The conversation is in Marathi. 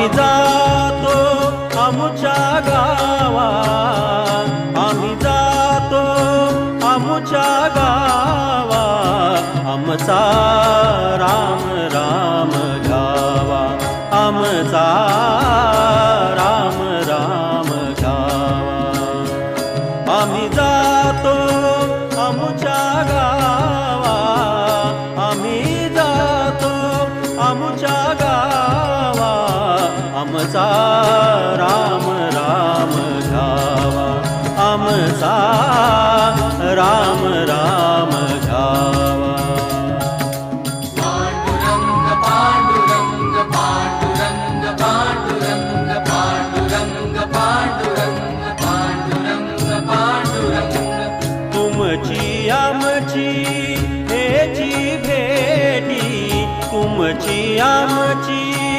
आम्ही जातो आमुच्या गावा आम्ही जातो आमुच्या गावा आमचा राम राम गावा. आमचा राम राम गावा. आम्ही जातो आमुच्या गावा. आम्ही जातो आमुच्या गावा. आमचा राम राम घ्यावा आमचा राम राम घ्यावा पांडुरंग पांडुरंग पांडुरंग पांडुरंग पांडुरंग पांडुरंग पांडुरंग पांडुरंग तुमची आमची हेची भेटी. तुमची आमची